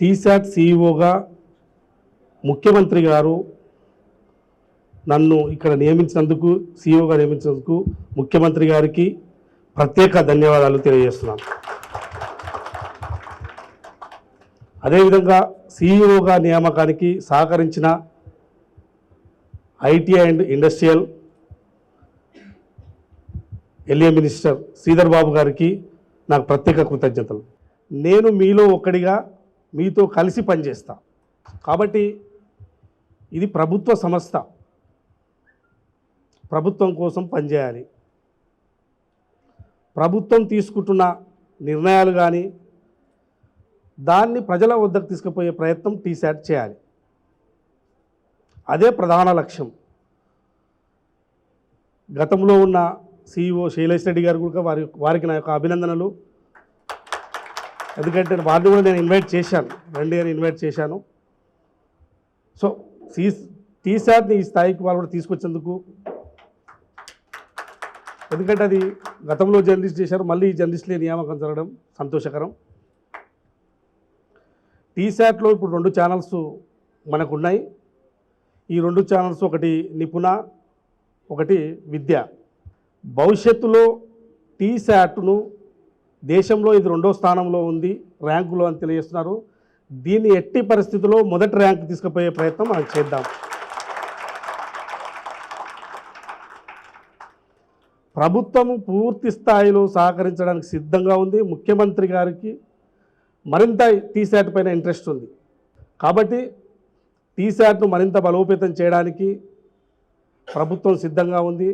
టీశాట్ సీఈఓగా ముఖ్యమంత్రి గారు నన్ను ఇక్కడ నియమించినందుకు సీఈఓగా నియమించినందుకు ముఖ్యమంత్రి గారికి ప్రత్యేక ధన్యవాదాలు తెలియజేస్తున్నాను. అదేవిధంగా సీఈఓగా నియామకానికి సహకరించిన IT and industrial LA minister Sridhar Babu గారికి నాకు ప్రత్యేక కృతజ్ఞతలు. నేను మీలో ఒక్కడిగా మీతో కలిసి పనిచేస్తా. కాబట్టి ఇది ప్రభుత్వ సంస్థ. ప్రభుత్వం కోసం పనిచేయాలి. ప్రభుత్వం తీసుకుంటున్న నిర్ణయాలు కానీ దాన్ని ప్రజల వద్దకు తీసుకుపోయే ప్రయత్నం టీశాట్ చేయాలి. అదే ప్రధాన లక్ష్యం. గతంలో ఉన్న సిఇఓ శైలేష్ రెడ్డి గారు కూడా వారి వారికి నా యొక్క అభినందనలు. ఎందుకంటే వారిని కూడా నేను ఇన్వైట్ చేశాను. రండి అని ఇన్వైట్ చేశాను. సో సీ టీశాట్ని ఈ స్థాయికి వాళ్ళు కూడా తీసుకొచ్చేందుకు ఎందుకంటే అది గతంలో జర్నలిస్ట్ చేశారు మళ్ళీ ఈ జర్నలిస్టులే నియామకం జరగడం సంతోషకరం. టీశాట్లో ఇప్పుడు రెండు ఛానల్స్ మనకు ఉన్నాయి ఈ రెండు ఛానల్స్ ఒకటి నిపుణ ఒకటి విద్య. భవిష్యత్తులో టీశాట్ను దేశంలో ఇది రెండో స్థానంలో ఉంది ర్యాంకులో అని తెలియజేస్తున్నారు. దీన్ని ఎట్టి పరిస్థితుల్లో మొదటి ర్యాంక్ తీసుకుపోయే ప్రయత్నం మనం చేద్దాం. ప్రభుత్వం పూర్తి స్థాయిలో సహకరించడానికి సిద్ధంగా ఉంది ముఖ్యమంత్రి గారికి మరింత టీశాట్ పైన ఇంట్రెస్ట్ ఉంది. కాబట్టి టీశాట్ను మరింత బలోపేతం చేయడానికి ప్రభుత్వం సిద్ధంగా ఉంది.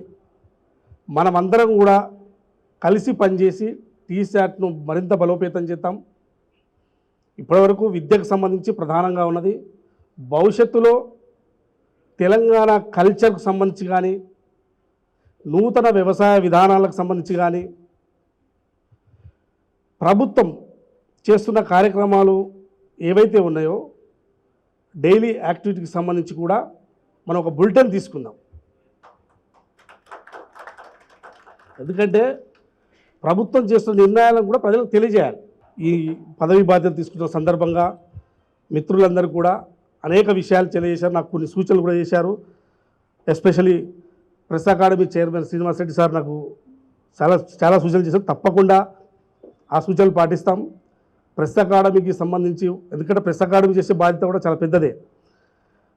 మనమందరం కూడా కలిసి పనిచేసి టీశాట్ను మరింత బలోపేతం చేద్దాం. ఇప్పటివరకు విద్యకు సంబంధించి ప్రధానంగా ఉన్నది భవిష్యత్తులో తెలంగాణ కల్చర్కు సంబంధించి కానీ నూతన వ్యవసాయ విధానాలకు సంబంధించి కానీ ప్రభుత్వం చేస్తున్న కార్యక్రమాలు ఏవైతే ఉన్నాయో డైలీ యాక్టివిటీకి సంబంధించి కూడా మనం ఒక బులెటిన్ తీసుకుందాం. ఎందుకంటే ప్రభుత్వం చేస్తున్న నిర్ణయాలను కూడా ప్రజలకు తెలియజేయాలి. ఈ పదవి బాధ్యత తీసుకున్న సందర్భంగా మిత్రులందరూ కూడా అనేక విషయాలు తెలియజేశారు. నాకు కొన్ని సూచనలు కూడా చేశారు. Especially press academy chairman Srinivas Reddy sir నాకు చాలా చాలా సూచనలు చేశారు. తప్పకుండా ఆ సూచనలు పాటిస్తాం. ప్రెస్ అకాడమీకి సంబంధించి ఎందుకంటే ప్రెస్ అకాడమీ చేసే బాధ్యత కూడా చాలా పెద్దదే.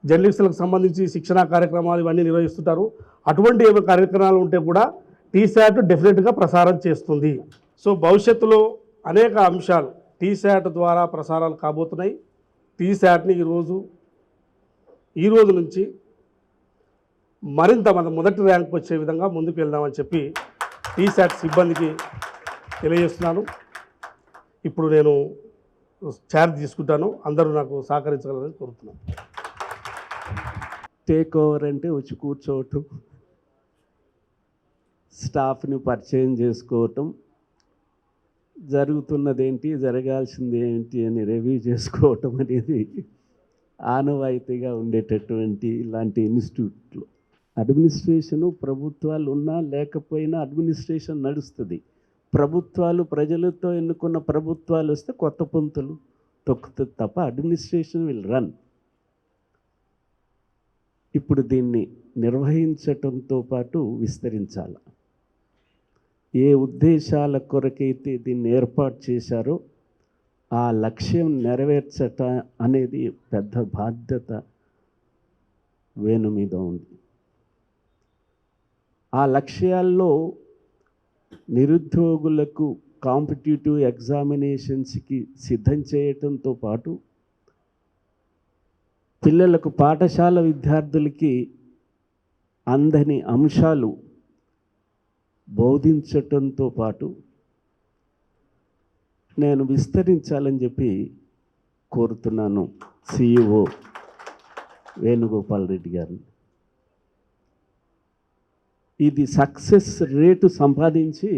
జర్నలిస్టులకు సంబంధించి శిక్షణా కార్యక్రమాలు ఇవన్నీ నిర్వహిస్తుంటారు. అటువంటి ఏమైనా కార్యక్రమాలు ఉంటే కూడా టీశాట్ డెఫినెట్గా ప్రసారం చేస్తుంది. సో భవిష్యత్తులో అనేక అంశాలు టీశాట్ ద్వారా ప్రసారాలు కాబోతున్నాయి. టీశాట్ని ఈరోజు ఈ రోజు నుంచి మరింత మన మొదటి ర్యాంక్ వచ్చే విధంగా ముందుకు వెళ్దామని చెప్పి టీశాట్ సిబ్బందికి తెలియజేస్తున్నాను. ఇప్పుడు నేను ఛార్జ్ తీసుకుంటాను. అందరూ నాకు సహకరించగలరని కోరుతున్నాను. టేక్ ఓవర్ అంటే వచ్చి కూర్చోవటం. స్టాఫ్ని పరిచయం చేసుకోవటం జరుగుతున్నదేంటి జరగాల్సింది ఏంటి అని రివ్యూ చేసుకోవటం అనేది ఆనవాయితీగా ఉండేటటువంటి ఇలాంటి ఇన్స్టిట్యూట్లో. అడ్మినిస్ట్రేషను ప్రభుత్వాలు ఉన్నా లేకపోయినా అడ్మినిస్ట్రేషన్ నడుస్తుంది. ప్రభుత్వాలు ప్రజలతో ఎన్నుకున్న ప్రభుత్వాలు వస్తే కొత్త పొంతులు తొక్కుతుంది తప్ప అడ్మినిస్ట్రేషన్ విల్ రన్. ఇప్పుడు దీన్ని నిర్వహించటంతో పాటు విస్తరించాలి. ఏ ఉద్దేశాల కొరకైతే దీన్ని ఏర్పాటు చేశారో ఆ లక్ష్యం నెరవేర్చట అనేది పెద్ద బాధ్యత వేణు మీద ఉంది. ఆ లక్ష్యాల్లో నిరుద్యోగులకు కాంపిటేటివ్ ఎగ్జామినేషన్స్కి సిద్ధం చేయటంతో పాటు పిల్లలకు పాఠశాల విద్యార్థులకి అందని అంశాలు బోధించటంతో పాటు నేను విస్తరించాలని చెప్పి కోరుతున్నాను సిఇఓ వేణుగోపాల్ రెడ్డి గారిని ఇది సక్సెస్ రేటు సంపాదించి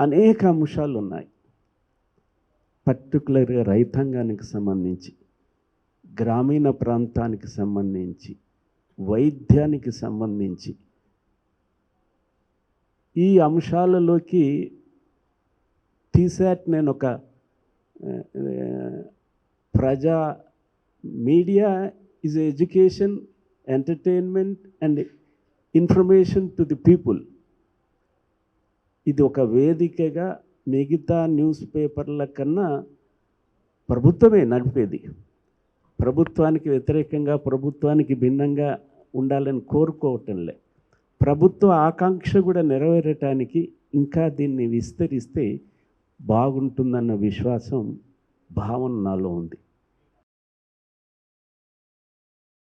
అనేక అంశాలు ఉన్నాయి. పర్టికులర్గా రైతాంగానికి సంబంధించి గ్రామీణ ప్రాంతానికి సంబంధించి వైద్యానికి సంబంధించి ఈ అంశాలలోకి టీసాట్ నేను ఒక ప్రజా media is education entertainment and information to the people. ఇది ఒక వేదికగా మిగతా న్యూస్ పేపర్ల కన్నా ప్రభుత్వమే నడిపేది. ప్రభుత్వానికి వ్యతిరేకంగా ప్రభుత్వానికి భిన్నంగా ఉండాలని కోరుకోవటంలే. ప్రభుత్వ ఆకాంక్ష కూడా నెరవేరటానికి ఇంకా దీన్ని విస్తరిస్తే బాగుంటుందన్న విశ్వాసం భావన నాలో ఉంది.